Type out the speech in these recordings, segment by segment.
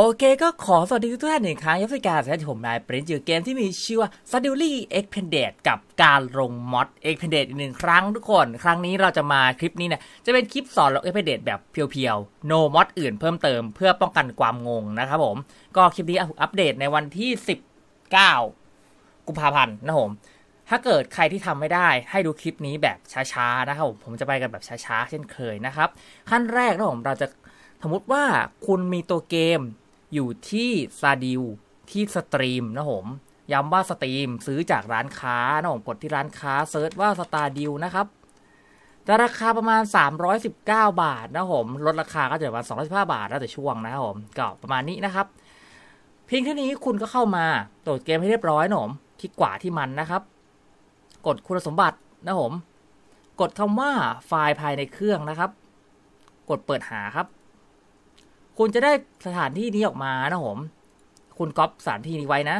โอเคก็ขอสวัสดีทุกท่านอีกครั้งยับสิการและผมนายปรินจือเกมที่มีชื่อว่า s t u d y e x p a n d e d กับการลงมอด e x p a n d e d อีกหนึ่งครั้งทุกคน ครั้งนี้เราจะมาคลิปนี้เนี่ยจะเป็นคลิปสอนลง e x p a n d e d แบบเพียวๆ no mod อื่นเพิ่มเติมเพื่อป้องกันความงงนะครับผม ก็คลิปนี้อัปเดตในวันที่ 19 กุมภาพันธ์นะครับผมถ้าเกิดใครที่ทำไม่ได้ให้ดูคลิปนี้แบบช้าๆนะครับผมผมจะไปกันแบบช้าๆเช่นเคยนะครับขั้นแรกนะผมเราจะสมมติว่าคุณมีตัวเกม อยู่ที่ซาดิวที่สตรีมนะผมย้ำว่าสตรีมซื้อจากร้านค้านะผมกดที่ร้านค้าเซิร์ชว่าสตาดิวนะครับแต่ราคาประมาณ 319 บาทนะผมลดราคาก็จะประมาณ215 บาทแล้วแต่ช่วงนะครับผมก็ประมาณนี้นะครับ เพียงเท่านี้คุณก็เข้ามาโหลดเกมให้เรียบร้อยนะผมคลิกขวาที่มันนะครับ กดคุณสมบัตินะผมกดคำว่าไฟล์ภายในเครื่องนะครับ กดเปิดหาครับ คุณจะได้สถานที่นี้ออกมานะผม คุณก๊อปสถานที่นี้ไว้นะ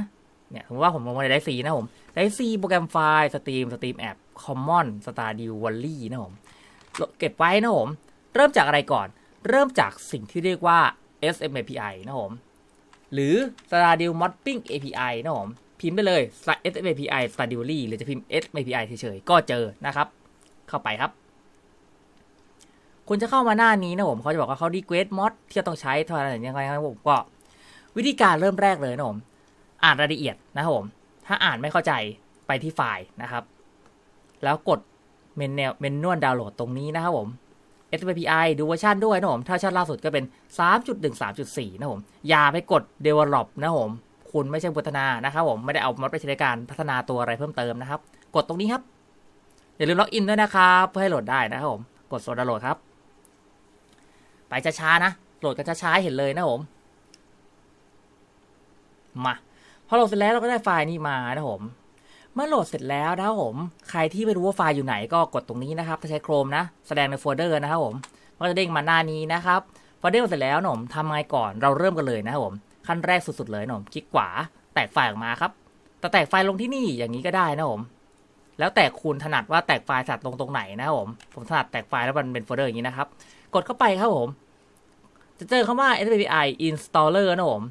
เนี่ยสมว่าผมลงมาในไดซีนะผม ไดซีโปรแกรมไฟล์สตรีมสตรีมแอปคอมมอนสตาร์ดิววัลลี่นะผม เก็บไว้นะผม เริ่มจากอะไรก่อน เริ่มจากสิ่งที่เรียกว่า SMAPI นะผม หรือ Stardew Modding API นะผม พิมพ์ไปเลย SMAPI Stardew หรือจะพิมพ์ SMAPI เฉยๆ ก็เจอนะครับ เข้าไปครับ คุณจะเข้ามาหน้านี้นะผมเขาจะบอกว่าเขา request mod ที่จะต้องใช้เท่าไหร่ยังไงนะผมก็ วิธีการเริ่มแรกเลยนะผมอ่านรายละเอียดนะครับผม ถ้าอ่านไม่เข้าใจไปที่ไฟล์นะครับ แล้วกดเมนแนวเมนนวลดาวน์โหลดตรงนี้นะครับผม SPI ดูเวอร์ชันด้วยนะผม ถ้าชั้นล่าสุดก็เป็น 3.1 3.4 นะผม อย่าไปกด develop นะผม คุณไม่ใช่พัฒนานะครับผม ไม่ได้เอามอดไปใช้ในการพัฒนาตัวอะไรเพิ่มเติมนะครับ กดตรงนี้ครับ อย่าลืมล็อกอินด้วยนะครับ เพื่อให้โหลดได้นะครับผม กดโซดาโหลดครับ ไปช้าๆนะ โหลดกันช้าๆเห็นเลยนะผม มาพอโหลดเสร็จแล้วเราก็ได้ไฟล์นี้มานะผม เมื่อโหลดเสร็จแล้วนะผม ใครที่ไม่รู้ว่าไฟล์อยู่ไหนก็กดตรงนี้นะครับ ถ้าใช้โครมนะ แสดงในโฟลเดอร์นะครับผมก็จะเด้งมาหน้านี้นะครับพอเด้งเสร็จแล้วนะผมทำไงก่อนเราเริ่มกันเลยนะครับผม ขั้นแรกสุดๆเลยนะผมคลิกขวา แตกไฟล์ออกมาครับ แต่แตกไฟล์ลงที่นี่อย่างนี้ก็ได้นะผม แล้วแต่คุณถนัดว่าแตกไฟล์ถนัดลงตรงไหนนะครับผม ผมถนัดแตกไฟล์แล้วมันเป็นโฟลเดอร์อย่างนี้นะครับ กดเข้าไปครับผม จะเจอคำว่า SPI installer นะผม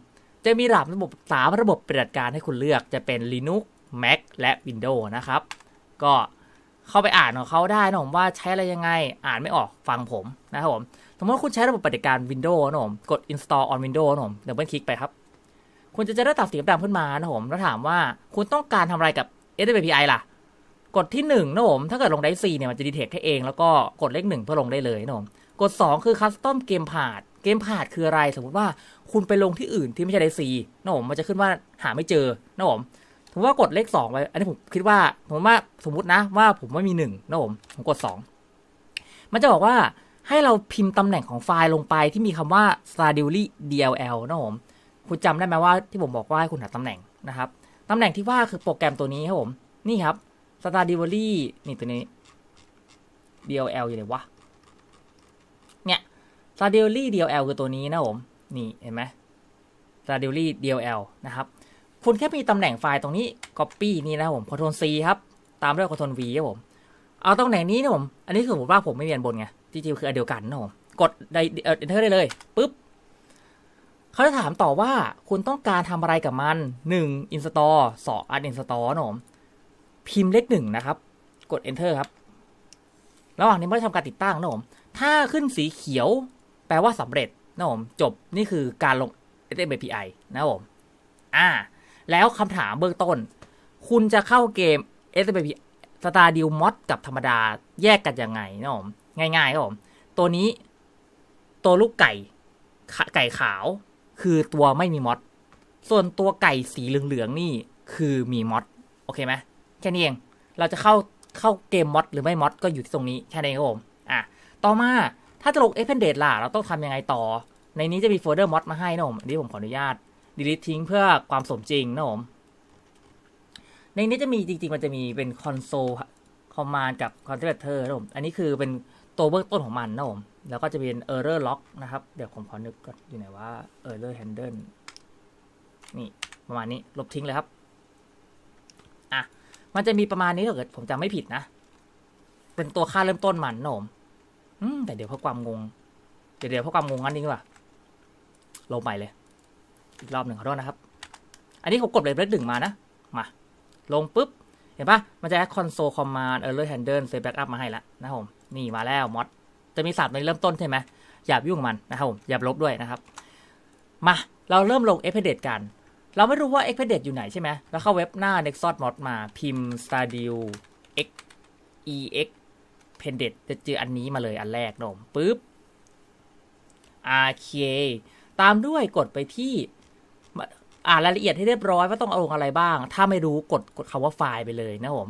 จะมีระบบระบบสามระบบปฏิบัติการให้คุณเลือกจะเป็น Linux Mac และ Windows นะครับ ก็เข้าไปอ่านของเขาได้นะผมว่าใช้อะไรยังไงอ่านไม่ออกฟังผมนะครับผมสมมติว่าคุณใช้ระบบปฏิบัติการ Windows นะผมกด install on Windows นะผมเดี๋ยวเพิ่คลิกไปครับ คุณจะเจอหน้าต่างสีดำขึ้นมานะผมแล้วถามว่าคุณต้องการทำอะไรกับ SPI ล่ะกดที่1นะผม ถ้าเกิดลงได้4เนี่ยมันจะดีเทคให้เอง แล้วก็กดเลข1เพื่อลงได้เลยนะผม กด2คือ Custom Game p a t เกมพาดคืออะไร สมมติว่าคุณไปลงที่อื่นที่ไม่ใช่ไดซีนะผมมันจะขึ้นว่าหาไม่เจอนะผมผมว่ากดเลขสองไปอันนี้ผมคิดว่าผมว่าสมมตินะว่าผมไม่มีหนึ่งนะผมผมกดสองมันจะบอกว่าให้เราพิมพ์ตำแหน่งของไฟล์ลงไปที่มีคำว่า Stardew DLL นะผมคุณจำได้ไหมว่าที่ผมบอกว่าให้คุณหาตำแหน่งนะครับตำแหน่งที่ว่าคือโปรแกรมตัวนี้ครับผม นี่ครับ Stardew นี่ตัวนี้ DLL อยู่ไหนวะ s t a d i l y DLL คือตัวนี้นะผม นี่เห็นไหม s t a d i l y DLL นะครับ คุณแค่มีตำแหน่งไฟล์ตรงนี้ Copy นี่นะผม Ctrl C ครับ ตามด้วย Ctrl V ครับผม เอาตำแหน่งนี้นะผม อันนี้คือผมว่าผมไม่เรียนบนไง จริงๆคืออันเดียวกันนะผม กดได้เอนเทอร์ได้เลยปุ๊บเขาจะถามต่อว่าคุณต้องการทำอะไรกับมัน 1 install 2 uninstall นะผมพิมพ์เลขหนึ่งนะครับ กด enter ครับ ระหว่างนี้ไม่ได้ทำการติดตั้งนะผม ถ้าขึ้นสีเขียว แปลว่าสำเร็จนะผมจบนี่คือการลง SMAPI นะผมอ่า แล้วคำถามเบื้องต้น คุณจะเข้าเกม SMAPI Stardew Mod กับธรรมดาแยกกันยังไงนะผมง่ายๆครับผม ตัวนี้ ตัวลูกไก่ ไก่ขาว คือตัวไม่มีมอดส่วนตัวไก่สีเหลืองๆนี่คือมีมอดโอเคไหมแค่นี้เอง เราจะเข้าเข้าเกมมอดหรือไม่มอดก็อยู่ที่ตรงนี้แค่นี้ครับผม อะ ต่อมา ถ้าจะลง a p p e n d a t e ล่ะ เราต้องทำยังไงต่อ ในนี้จะมีโฟลเดอร์มอดมาให้นะผมอันนี้ผมขออนุญาต delete ทิ้งเพื่อความสมจริงนะผม ในนี้จะมีจริงๆ มันจะมีเป็น console command กับ converter นะผม อันนี้คือเป็นตัวเบื้องต้นของมันนะผม แล้วก็จะเป็น error log นะครับ เดี๋ยวผมขอนึกก่อนอยู่ไหนว่า error handle นี่ประมาณนี้ลบทิ้งเลยครับ อะ มันจะมีประมาณนี้ถ้าเกิดผมจำไม่ผิดนะ เป็นตัวค่าเริ่มต้นมันนะผม อืมแต่เดี๋ยวเพราะความงง เดี๋ยวเดี๋ยวเพราะความงงงั้นนี่ดีกว่าลงไปเลย อีกรอบหนึ่งขอโทษนะครับ อันนี้ผมกดเลยเลขหนึ่งมานะ มา ลงปุ๊บ เห็นปะมันจะ add console command error handle save backup มาให้แล้วนะครับผม นี่มาแล้วมอดจะมีสับในเริ่มต้นใช่ไหมอย่ายุ่งมันนะครับผม อย่าลบด้วยนะครับ มา เราเริ่มลง e x p e d i t กัน เราไม่รู้ว่า e x p e d i t อยู่ไหนใช่ไหม แล้วเข้าเว็บหน้า Nexus Mod มาพิมพ์ Stadio x ex p e n d e t จะเจออันนี้มาเลยอันแรกนมปุ๊บ RK ตามด้วยกดไปที่อ่านรายละเอียดให้เรียบร้อยว่าต้องเอาลงอะไรบ้าง ถ้าไม่รู้กดกดคำว่าไฟล์ไปเลยนะผม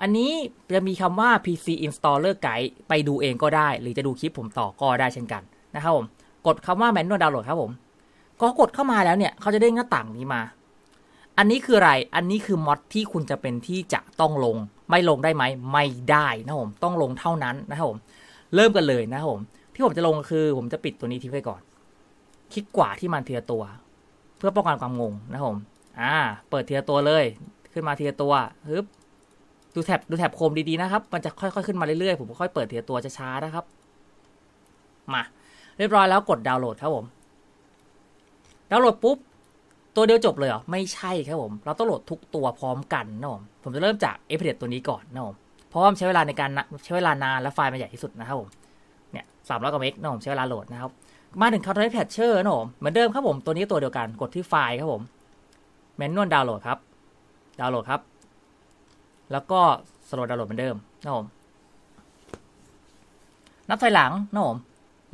อันนี้จะมีคำว่า PC installer guide ไปดูเองก็ได้ หรือจะดูคลิปผมต่อก็ได้เช่นกันนะครับผม กดคำว่า manual download ครับผม ก็กดเข้ามาแล้วเนี่ย เขาจะได้หน้าต่างนี้มา อันนี้คืออะไร อันนี้คือม็อดที่คุณจะเป็นที่จะต้องลง ไม่ลงได้ไหมไม่ได้นะผมต้องลงเท่านั้นนะครับผมเริ่มกันเลยนะครับผมที่ผมจะลงคือ ผมจะปิดตัวนี้ทิ้งไว้ก่อน คลิกกว่าที่มันเทีละตัว เพื่อป้องกันความงงนะครับผมอ่า เปิดเทีละตัวเลย ขึ้นมาเทีละตัวฮึบดูแท็บดูแท็บโคมดีๆนะครับ มันจะค่อยๆขึ้นมาเรื่อยๆ ผมค่อยเปิดเทีละตัวช้าๆนะครับ มา เรียบร้อยแล้วกดดาวน์โหลดครับผม ดาวน์โหลดปุ๊บ ตัวเดียวจบเลยเหรอ ไม่ใช่ครับผม เราต้องโหลดทุกตัวพร้อมกันนะผมผมจะเริ่มจากเอฟเดตัวนี้ก่อนนะผมเพราะว่ามันใช้เวลาในการใช้เวลานานและไฟล์มันใหญ่ที่สุดนะครับผมเนี่ยสามร้อยกว่าเมกนะผมใช้เวลาโหลดนะครับมาถึง Counter Patcher นะผมเหมือนเดิมครับผมตัวนี้ตัวเดียวกันกดที่ไฟล์ครับผมแมนนวลดาวน์โหลดครับ ดาวน์โหลดครับ แล้วก็สโลดาวน์โหลดเหมือนเดิมนะผมนับถอยหลังนะผม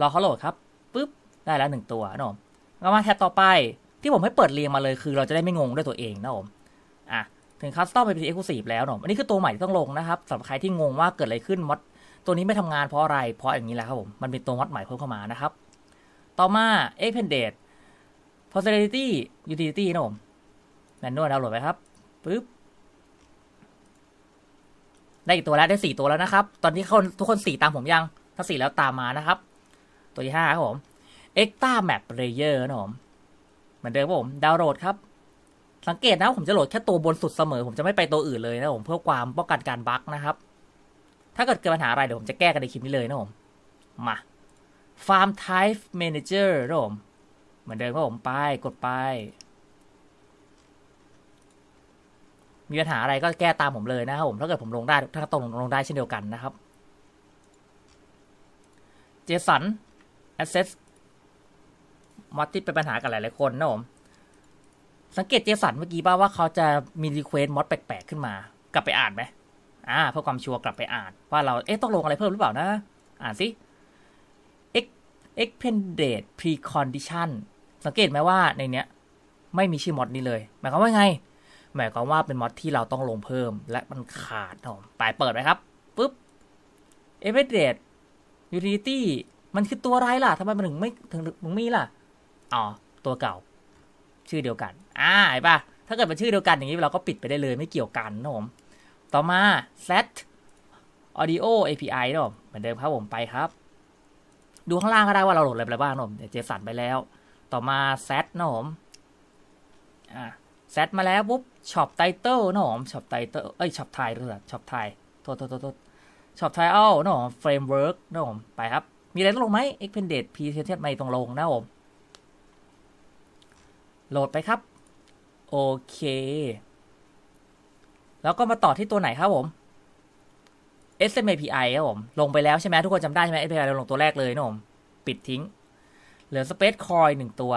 รอเขาโหลดครับปุ๊บได้แล้วหนึ่งตัวนะผมก็มาแท็บต่อไป ที่ผมให้เปิดเรียงมาเลยคือเราจะได้ไม่งงด้วยตัวเองนะผมอะถึงคัสตอมเป็น Exclusive แล้วเนาะอันนี้คือตัวใหม่ที่ต้องลงนะครับสำหรับใครที่งงว่าเกิดอะไรขึ้นมอดตัวนี้ไม่ทำงานเพราะอะไร เพราะอย่างนี้แหละครับผม มันเป็นตัวมอดใหม่เพิ่มเข้ามานะครับ ต่อมา e x p e n d e d Possibility Utility นะผมแมนนวลดาวน์โหลดไปครับปึ๊บได้อีกตัวแล้วได้สี่ตัวแล้วนะครับ ตอนนี้คนทุกคนสี่ตามผมยัง ถ้าสี่แล้วตามมานะครับ ตัวที่ห้าครับผม Extra Map Layer นะผม มือนเดิมครับผมดาวน์โหลดครับ สังเกตนะผมจะโหลดแค่ตัวบนสุดเสมอ ผมจะไม่ไปตัวอื่นเลยนะผมเพื่อความป้องกันการบั๊กนะครับ ถ้าเกิดเกิดปัญหาอะไรเดี๋ยวผมจะแก้กันในคลิปนี้เลยนะผมมา Farm Type Manager นะผมเหมือนเดิมครับผมไปกดไป มีปัญหาอะไรก็แก้ตามผมเลยนะครับผมถ้าเกิดผมลงได้ถ้าตรงลงได้เช่นเดียวกันนะครับ JSON Access มอดที่เป็นปัญหากับหลายๆคนนะผมสังเกตเจสันเมื่อกี้ป่าว่าเขาจะมีรีเควสมอดแปลกๆขึ้นมา กลับไปอ่านไหมอ่าเพื่อความชัวร์กลับไปอ่าน ว่าเราเอ๊ะต้องลงอะไรเพิ่มหรือเปล่านะ อ่านสิ expanded precondition สังเกตไหมว่าในเนี้ยไม่มีชื่อมอดนี้เลย หมายความว่าไง หมายความว่าเป็นมอดที่เราต้องลงเพิ่ม และมันขาดนะผมไปเปิดไปครับปุ๊บ expended utility มันคือตัวอะไรล่ะทำไมมันถึงไม่ถึงถึงมีล่ะ อ๋อตัวเก่า ชื่อเดียวกัน อ่าเห็นปะถ้าเกิดเป็นชื่อเดียวกันอย่างนี้เราก็ปิดไปได้เลยไม่เกี่ยวกันนะผม ต่อมา set audio API นะผมเหมือนเดิมครับผมไปครับ ดูข้างล่างก็ได้ว่าเราโหลดอะไรไปบ้างนะผมเดี๋ยวเจสันไปแล้ว ต่อมา set นะผมอ่า set มาแล้วปุ๊บ shop title นะผม shop title เอ้ย shop t i ด้วย shop t i โทษโทษโทษโทษ shop title นะผม framework นะผมไปครับ มีอะไรต้องลงไหม expanded presentation ไม่ต้องลงนะผม โหลดไปครับ โอเค แล้วก็มาต่อที่ตัวไหนครับผม SMAPI ครับผม ลงไปแล้วใช่ไหมทุกคนจำได้ใช่ไหม SMAPI เราลงตัวแรกเลยนะผมปิดทิ้ง เหลือ Space Coin หนึ่งตัว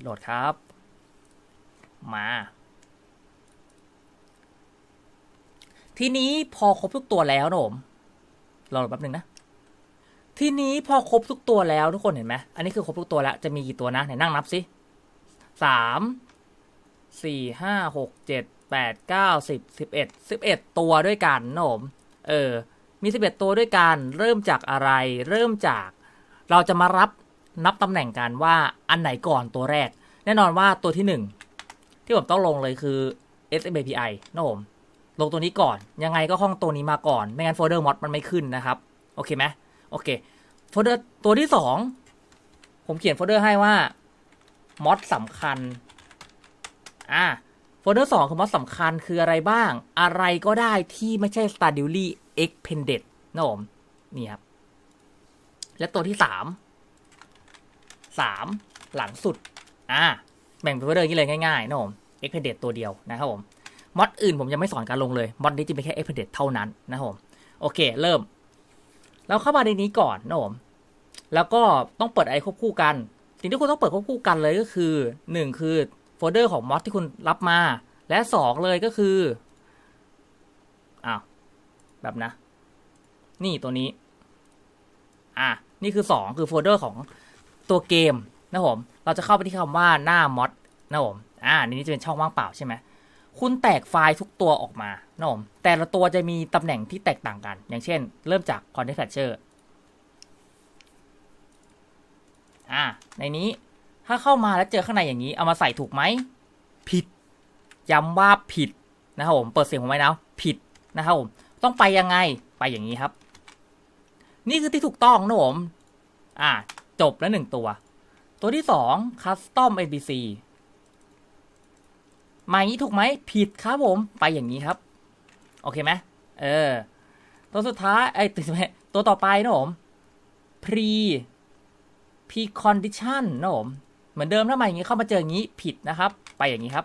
โหลดครับ มา ทีนี้พอครบทุกตัวแล้วนะผมรอแป๊บหนึ่งนะ ทีนี้พอครบทุกตัวแล้วทุกคนเห็นไหมอันนี้คือครบทุกตัวแล้ว จะมีกี่ตัวนะไหนนั่งนับสิ สามสี่ห้าหกเจ็ดแปดเก้าสิบสิบเอ็ดสิบเอ็ดตัวด้วยกันนะผมเออ มีสิบเอ็ดตัวด้วยกันเริ่มจากอะไร เริ่มจาก เราจะมารับนับตำแหน่งกันว่าอันไหนก่อนตัวแรก แน่นอนว่าตัวที่หนึ่งที่ผมต้องลงเลยคือ SMAPI นะผมลงตัวนี้ก่อน ยังไงก็ห้องตัวนี้มาก่อน ไม่งั้นโฟลเดอร์มอดมันไม่ขึ้นนะครับ โอเคไหมโอเค โฟลเดอร์ตัวที่สองผมเขียนโฟลเดอร์ให้ว่า มอดสำคัญ อ่าโฟลเดอร์สองคือมอดสำคัญคืออะไรบ้าง อะไรก็ได้ที่ไม่ใช่ Stardily Expanded นะผมนี่ครับ และตัวที่สามสามหลังสุด อ่าแบ่งเป็นโฟลเดอร์งนี้เลยง่ายๆนะผม Expedit ตัวเดียวนะครับผมมอดอื่นผมยังไม่สอนการลงเลย มอดนี้จะเป็นแค่ Expedit เท่านั้นนะครับผม โอเค เริ่ม เราเข้ามาในนี้ก่อนนะผมแล้วก็ต้องเปิดอะไรควบคู่กัน สิ่งที่คุณต้องเปิดควบคู่กันเลยก็คือหนึ่งคือโฟลเดอร์ของมอดที่คุณรับมา และสองเลยก็คืออ้าวแบบนะ นี่ตัวนี้ อะ นี่คือสองคือโฟลเดอร์ของตัวเกมนะผมเราจะเข้าไปที่คำว่าหน้ามอดนะผมอ่านี้จะเป็นช่องว่างเปล่าใช่ไหมคุณแตกไฟล์ทุกตัวออกมานะผมแต่ละตัวจะมีตำแหน่งที่แตกต่างกัน อย่างเช่น เริ่มจาก content fetcher อ่าในนี้ถ้าเข้ามาแล้วเจอข้างในอย่างนี้ เอามาใส่ถูกไหม ผิด ย้ำว่าผิดนะครับผม เปิดเสียงผมไว้นะ ผิดนะครับผม ต้องไปยังไง ไปอย่างนี้ครับ นี่คือที่ถูกต้องนะผม อ่าจบแล้วหนึ่งตัว ตัวที่สอง custom npc มาอย่างนี้ถูกไหม ผิดครับผม ไปอย่างนี้ครับ โอเคไหมเออ ตัวสุดท้ายไอ้ยตัวสุดท้ายตัวต่อไปนะผม pre precondition นะผมเหมือนเดิมถ้ามาอย่างนี้เข้ามาเจออย่างนี้ผิดนะครับ ไปอย่างนี้ครับ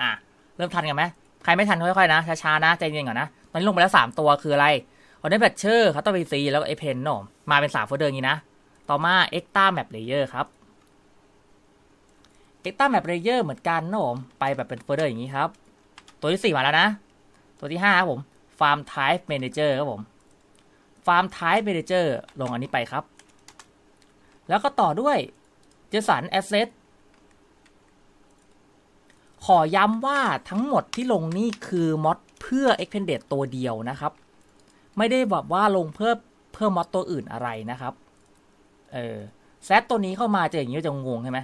อะเริ่มทันกันไหมใครไม่ทันค่อยๆนะช้าๆนะใจเย็นก่อนนะตอนนี้ลงไปแล้ว 3 ตัวคืออะไรคอนเทนต์แบตเชอร์คัตเตอร์พีซีแล้วก็เอเพนนาะมาเป็น3โฟลเดอร์อย่างนี้นะ ต่อมา Extra Map Layer ครับ Extra Map Layer เหมือนกันนะผมไปแบบเป็นโฟลเดอร์อย่างนี้ครับ ตัวที่ 4 มาแล้วนะ ตัวที่5ครับผม Farm Type Manager ครับผม Farm Type Manager ลงอันนี้ไปครับ แล้วก็ต่อด้วย JSON Asset ขอย้ำว่าทั้งหมดที่ลงนี่คือมอดเพื่อ Extended ตัวเดียวนะครับ ไม่ได้แบบว่าลงเพื่อเพิ่มมอดตัวอื่นอะไรนะครับ เออแซตตัวนี้เข้ามาเจออย่างนี้จะงงใช่ไหม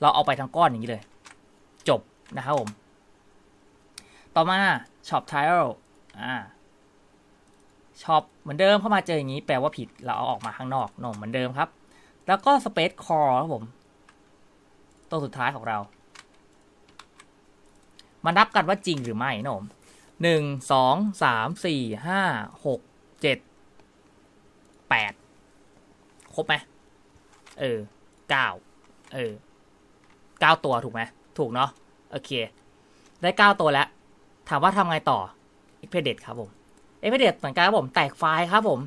เราเอาไปทั้งก้อนอย่างนี้เลย จบนะครับผม ต่อมา Shop Tile อ่า Shop เหมือนเดิมเข้ามาเจออย่างนี้แปลว่าผิดเราเอาออกมาข้างนอกโนเหมือนเดิมครับ แล้วก็ Space Core ครับผม ตัวสุดท้ายของเรา มานับกันว่าจริงหรือไม่นะผมหนึ่งสองสามสี่ห้าหกเจ็ดแปดครบไหมเออเก้าเออเก้าตัวถูกไหมถูกเนาะโอเค ได้เก้าตัวแล้ว ถามว่าทำไงต่อ e x p e d i t ครับผม e x p e d i t เหมือนกันครับผมแตกไฟล์ครับผม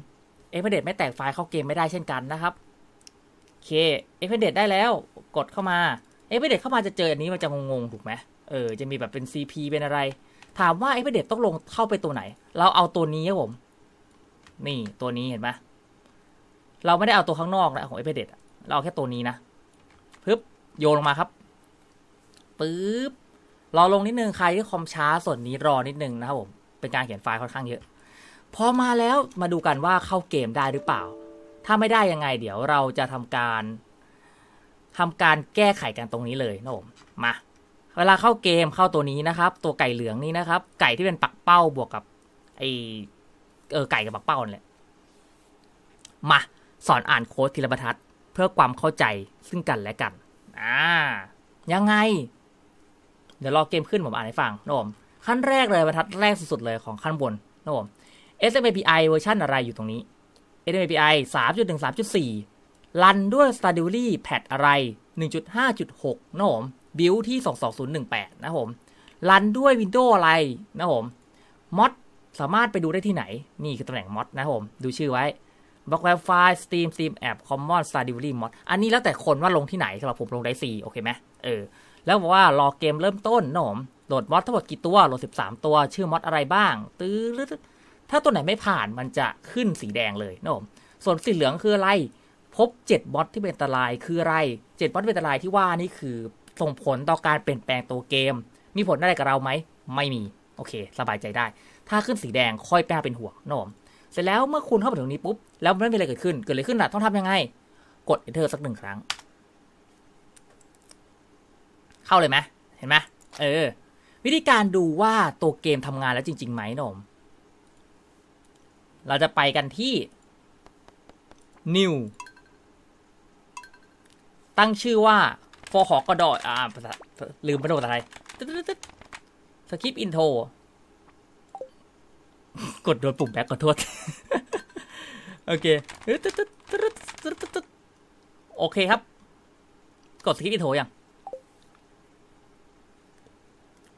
e x p e d i t ไม่แตกไฟล์เข้าเกมไม่ได้เช่นกันนะครับ โอเค e x p e d i t ได้แล้ว กดเข้ามา e x p e d i t เข้ามาจะเจออันนี้มันจะงงๆถูกไหมเออจะมีแบบเป็น CP เป็นอะไร ถามว่า e x p e d i t ต้องลงเข้าไปตัวไหน เราเอาตัวนี้ครับผม นี่ตัวนี้เห็นไหมเราไม่ได้เอาตัวข้างนอกนะของ e x p e d i t เราเอาแค่ตัวนี้นะปึ๊บโยนลงมาครับปึ๊บรอลงนิดนึงใครที่คอมช้าส่วนนี้รอนิดนึงนะครับผมเป็นการเขียนไฟล์ค่อนข้างเยอะพอมาแล้วมาดูกันว่าเข้าเกมได้หรือเปล่า ถ้าไม่ได้ยังไง เดี๋ยวเราจะทำการทำการแก้ไขกันตรงนี้เลยนะผมมา เวลาเข้าเกมเข้าตัวนี้นะครับ ตัวไก่เหลืองนี้นะครับ ไก่ที่เป็นปักเป้าบวกกับไอเออไก่กับปักเป้านั่แหละมาสอนอ่านโค้ดทีละบรรทัด เพื่อความเข้าใจซึ่งกันและกันอ่ายังไง เดี๋ยวรอเกมขึ้นผมอ่านให้ฟังนะผมขั้นแรกเลยบรรทัดแรกสุดๆเลยของขั้นบนนะผม SMAPI เวอร์ชันอะไรอยู่ตรงนี้ SMAPI 3.1 3.4 รันด้วย Stardivary แพทอะไร 1.5.6 นะผม บิลที่ 22018 นะผม รันด้วย Windows อะไร นะผมมอดสามารถไปดูได้ที่ไหน นี่คือตำแหน่งมอดนะผม ดูชื่อไว้บล็อกเว็บไฟล์ Steam Steam App Common Stardivary Mod อันนี้แล้วแต่คนว่าลงที่ไหนสำหรับผมลงได้ 4 โอเคไหมเออ แล้วบอกว่ารอเกมเริ่มต้นนะผม โหลดมอดทั้งหมดกี่ตัว โหลด 13 ตัว ชื่อมอดอะไรบ้าง ตื้อ ถ้าตัวไหนไม่ผ่านมันจะขึ้นสีแดงเลยนะผมส่วนสีเหลืองคืออะไร พบ 7 บอทที่เป็นอันตรายคืออะไร 7 บอทที่เป็นอันตรายที่ว่านี่คือส่งผลต่อการเปลี่ยนแปลงตัวเกม มีผลอะไรกับเราไหม ไม่มี โอเค สบายใจได้ ถ้าขึ้นสีแดงค่อยแป้เป็นห่วงนะผมเสร็จแล้วเมื่อคุณเข้าไปถึงนี้ปุ๊บ แล้วไม่มีอะไรเกิดขึ้น เกิดอะไรขึ้นล่ะต้องทำยังไง กด enter สักหนึ่งครั้ง เข้าเลยไหมเห็นไหมเออ วิธีการดูว่าตัวเกมทำงานแล้วจริงๆไหมนะผม เราจะไปกันที่ new ตั้งชื่อว่าฟอหอกระดอยอ่าภาษาลืมภาษาอะไรสคริปอินโทรกดโดนปุ่มแบ็กขอโทษ โอเค โอเคครับ กดสกิปอินโทรยัง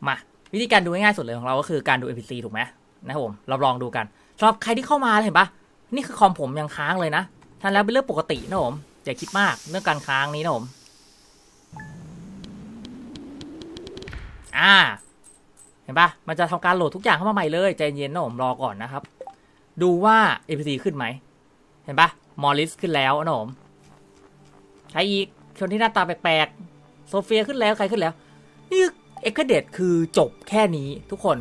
มา วิธีการดูง่ายๆสุดเลยของเราก็คือการดู NPC ถูกไหมนะครับผมเราลองดูกัน สำหรับใครที่เข้ามาเห็นปะนี่คือคอมผมยังค้างเลยนะทันแล้วเป็นเรื่องปกตินะผมอย่าคิดมากเรื่องการค้างนี้นะผมอ่า เห็นปะมันจะทำการโหลดทุกอย่างเข้ามาใหม่เลยใจเย็นนะผมรอก่อนนะครับ ดูว่า NPC ขึ้นไหม เห็นปะมอริสขึ้นแล้วนะผมใครอีกคนที่หน้าตาแปลกๆโซเฟียขึ้นแล้วใครขึ้นแล้ว นี่เอ็กเดตคือจบแค่นี้ทุกคน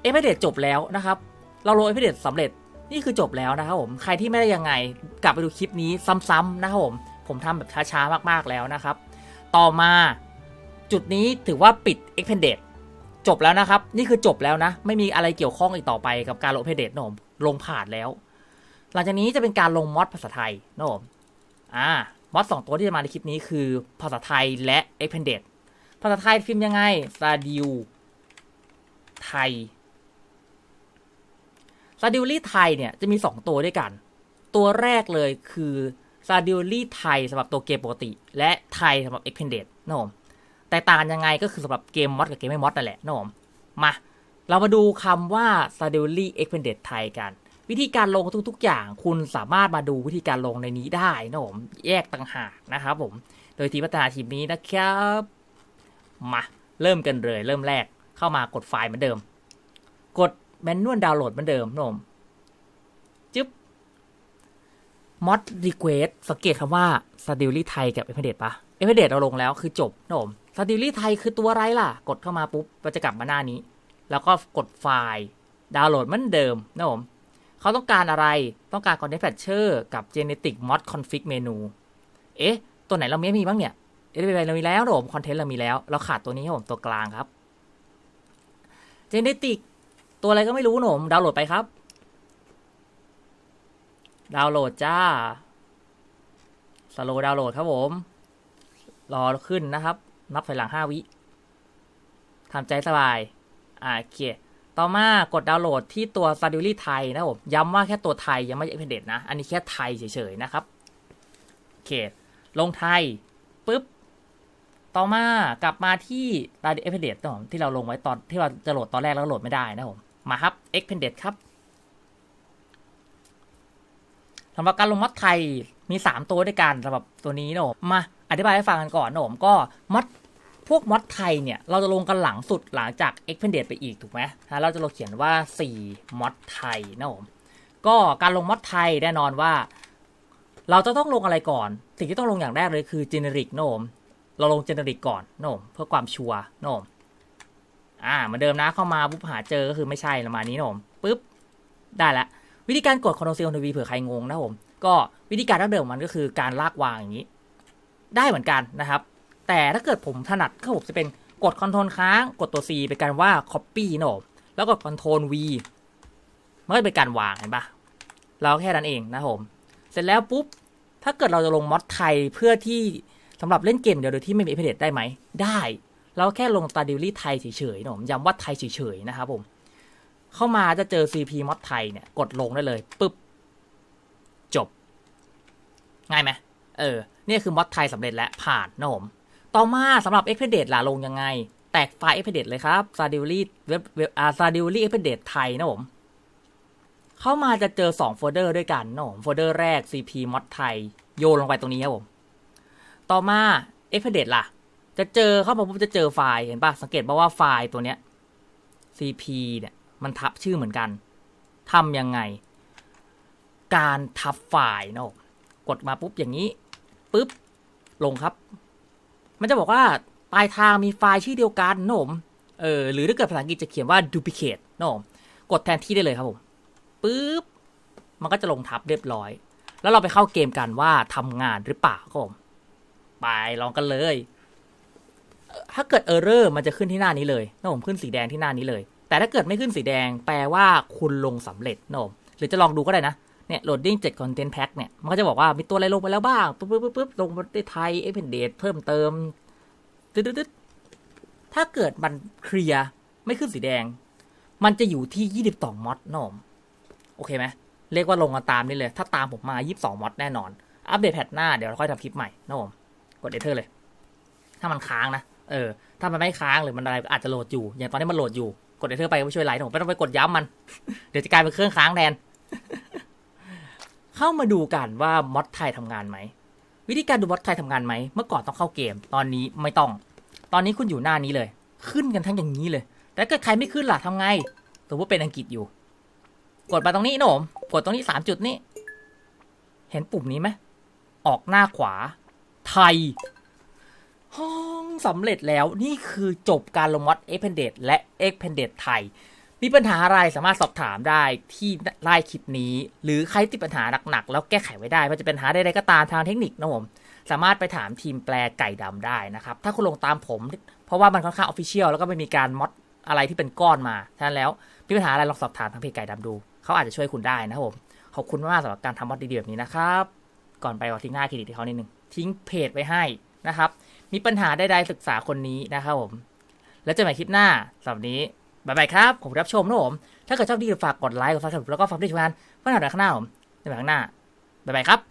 เอ็กเดตจบแล้วนะครับ เราลงเอ็กเดตสำเร็จนี่คือจบแล้วนะครับผมใครที่ไม่ได้ยังไงกลับไปดูคลิปนี้ซ้ำๆนะครับผมผมทำแบบช้าๆมากๆแล้วนะครับ ต่อมาจุดนี้ถือว่าปิด e x p e n d e d จบแล้วนะครับ นี่คือจบแล้วนะ ไม่มีอะไรเกี่ยวข้องอีกต่อไปกับการลง e x p e n d e d นะผมลงผ่านแล้ว หลังจากนี้จะเป็นการลงมอดภาษาไทยนะผมอ่ามอดสองตัวที่จะมาในคลิปนี้คือภาษาไทยและ e x p e n d e d ภาษาไทยพิมพ์ยังไงซาดิวไทย ซาดิวลี่ไทยเนี่ยจะมี 2 ตัวด้วยกัน ตัวแรกเลยคือซาดิวลี่ไทยสำหรับตัวเกมปกติ และไทยสำหรับ e x p e n d e d นะผมแต่ต่างยังไงก็คือสำหรับเกมมอดกับเกมไม่มอดนั่นแหละนะผมมาเรามาดูคำว่า s a d u l y e x p e n d e d ไทยกัน วิธีการลงทุกๆ อย่างคุณสามารถมาดูวิธีการลงในนี้ได้นะผมแยกต่างหากนะครับผม โดยทีมพัฒนาทีมนี้นะครับ มา เริ่มกันเลย เริ่มแรกเข้ามากดไฟล์เหมือนเดิม กด แมนนวลดาวน์โหลดเหมือนเดิมนมจึ๊บ mod request สังเกตคำว่า s a d u l y ไทยกับ e x p e n d e ปะ e x p e n d e เราลงแล้วคือจบนะผม s a d u l y ไทยคือตัวอะไรล่ะ กดเข้ามาปุ๊บมันจะกลับมาหน้านี้ แล้วก็กดไฟล์ดาวน์โหลดเหมือนเดิมนะผมเขาต้องการอะไรต้องการ content patcher กับ genetic mod config menu เอ๊ะ ตัวไหนเราไม่มีบ้างเนี่ยเอ๊ะเรามีแล้วนะผม content เรามีแล้ว เราขาดตัวนี้ครับผมตัวกลางครับ genetic ตัวอะไรก็ไม่รู้หนะผมดาวน์โหลดไปครับ ดาวน์โหลดจ้า สโลดาวน์โหลดครับผม รอขึ้นนะครับ นับถอยหลัง5วิทำใจสบาย อ่าโอเค ต่อมากดดาวน์โหลดที่ตัว s t u d i o ไทยนะผม ย้ำว่าแค่ตัวไทยยังไม่ใช่ Extended นะ อันนี้แค่ไทยเฉยๆนะครับโอเค ลงไทยปุ๊บต่อมากลับมาที่ s t u d i o Extended นะผมที่เราลงไว้ตอนที่เราจะโหลดตอนแรกแล้วโหลดไม่ได้นะผม มาครับ Extended ครับสำหรับการลงมัดไทยมี 3 ตัวด้วยกันสำหรับตัวนี้นะผมมาอธิบายให้ฟังกันก่อนนะผมก็มัดพวกมอดไทยเนี่ย เราจะลงกันหลังสุดหลังจาก e x p e n d e d ไปอีกถูกไหมฮะเราจะลงเขียนว่า 4มอดไทยนะผมก็การลงมอดไทยแน่นอนว่า เราจะต้องลงอะไรก่อน สิ่งที่ต้องลงอย่างแรกเลยคือ generic นะผมเราลง generic ก่อนนะผมเพื่อความชัวร์นะผม อ่าเหมือนเดิมนะเข้ามาปุ๊บหาเจอก็คือไม่ใช่ประมาณนี้นะผมปุ๊บได้ละวิธีการกด Ctrl C Ctrl V เผื่อใครงงนะผมก็วิธีการดั้งเดิมมันก็คือการลากวางอย่างนี้ ได้เหมือนกันนะครับ แต่ถ้าเกิดผมถนัดก็ผมจะเป็นกด Ctrl ค้างกดตัว C เป็นการว่า Copy นะผมแล้วกด Ctrl V มันก็เป็นการวางเห็นปะเราแค่นั้นเองนะผมเสร็จแล้วปุ๊บถ้าเกิดเราจะลงมอดไทยเพื่อที่สำหรับเล่นเกมเดียวโดยที่ไม่มีเอฟเฟกได้ไหมได้ เราแค่ลงตาดิวลี่ไทยเฉยๆนะผมย้ำว่าไทยเฉยๆนะครับผม เข้ามาจะเจอ CP มอดไทยเนี่ย กดลงได้เลยปุ๊บ จบ ง่ายไหมเออ นี่คือมอดไทยสำเร็จแล้วผ่านนะผม ต่อมาสำหรับ e x p e d e t ล่ะลงยังไง แตกไฟล์ e x p e d e t เลยครับ s a d i l y เว็บเว็บอ่า s a d i l y e x p e d e t ไทยนะผม เข้ามาจะเจอ 2 โฟลเดอร์ด้วยกันนะผม โฟลเดอร์แรก cp mod ไทยโยนลงไปตรงนี้ครับผม ต่อมา e x p e d e t ล่ะ จะเจอเข้ามาปุ๊บจะเจอไฟล์เห็นปะสังเกตป่าว่าไฟล์ตัวเนี้ย cp เนี่ยมันทับชื่อเหมือนกันทำยังไง การทับไฟล์นะกดมาปุ๊บอย่างนี้ปุ๊บลงครับ มันจะบอกว่าปลายทางมีไฟล์ชื่อเดียวกันนะผมเออหรือถ้าเกิดภาษาอังกฤษจะเขียนว่า duplicate นะผมกดแทนที่ได้เลยครับผมปุ๊บมันก็จะลงทับเรียบร้อย แล้วเราไปเข้าเกมกันว่าทำงานหรือเปล่าครับผมไปลองกันเลย ถ้าเกิดเออร์เรอร์มันจะขึ้นที่หน้านี้เลยนะผมขึ้นสีแดงที่หน้านี้เลย แต่ถ้าเกิดไม่ขึ้นสีแดงแปลว่าคุณลงสำเร็จนะผมหรือจะลองดูก็ได้นะเนี่ย loading 7 content pack เนี่ยมันก็จะบอกว่ามีตัวอะไรลงไปแล้วบ้างปุ๊บปุ๊บปุ๊บลงประเทศไทยเอฟเนเดตเพิ่มเติมตึ๊ดตึ๊ดตึ๊ดถ้าเกิดมันเคลียร์ไม่ขึ้นสีแดง มันจะอยู่ที่ 22มอดนะผมโอเคไหมเรียกว่าลงกันตามนี่เลย ถ้าตามผมมา 22มอดแน่นอน อัปเดตแพทหน้าเดี๋ยวเราค่อยทำคลิปใหม่นะผมกด enter เลย ถ้ามันค้างนะ เออถ้ามันไม่ค้างหรือมันอะไรอาจจะโหลดอยู่ อย่างตอนนี้มันโหลดอยู่ กด enter ไปไม่ช่วยไลน์ผมไม่ต้องไปกดย้ำมัน เดี๋ยวจะกลายเป็นเครื่องค้างแทน เข้ามาดูกันว่ามอดไทยทำงานไหม วิธีการดูมอดไทยทำงานไหม เมื่อก่อนต้องเข้าเกม ตอนนี้ไม่ต้อง ตอนนี้คุณอยู่หน้านี้เลย ขึ้นกันทั้งอย่างนี้เลย แต่เกิดใครไม่ขึ้นล่ะทำไงสมมติเป็นอังกฤษอยู่ กดมาตรงนี้นะผมกดตรงนี้สามจุดนี้เห็นปุ่มนี้ไหม ออกหน้าขวา ไทย ห้องสำเร็จแล้วนี่คือจบการลงมอด e x p e n d e d และ e x p e n d e d ไทย มีปัญหาอะไรสามารถสอบถามได้ที่ไลน์คลิปนี้ หรือใครที่ปัญหาหนักๆ แล้วแก้ไขไว้ได้ว่าจะเป็นปัญหาใดๆก็ตามทางเทคนิคนะผมสามารถไปถามทีมแปลไก่ดำได้นะครับ ถ้าคุณลงตามผม เพราะว่ามันค่อนข้างออฟฟิเชียลแล้วก็ไม่มีการมอดอะไรที่เป็นก้อนมาฉะนั้นแล้วมีปัญหาอะไรลองสอบถามทางเพจไก่ดำดู เขาอาจจะช่วยคุณได้นะครับผมขอบคุณมากสำหรับการทำมอดดีๆแบบนี้นะครับก่อนไปขอทิ้งหน้าเครดิตให้เขานิดนึงทิ้งเพจไว้ให้นะครับ มีปัญหาใดๆศึกษาคนนี้นะครับผม แล้วเจอกันใหม่คลิปหน้าสำหรับนี้บ๊ายบายครับ ผมรับชมนะผม ถ้าเกิดชอบดีฝากกดไลค์กดซับสไครต์แล้วก็ฝากด้วยชมงานเพื่อนหน่อข้างหน้าผมในข้างหน้าบ๊ายบายครับ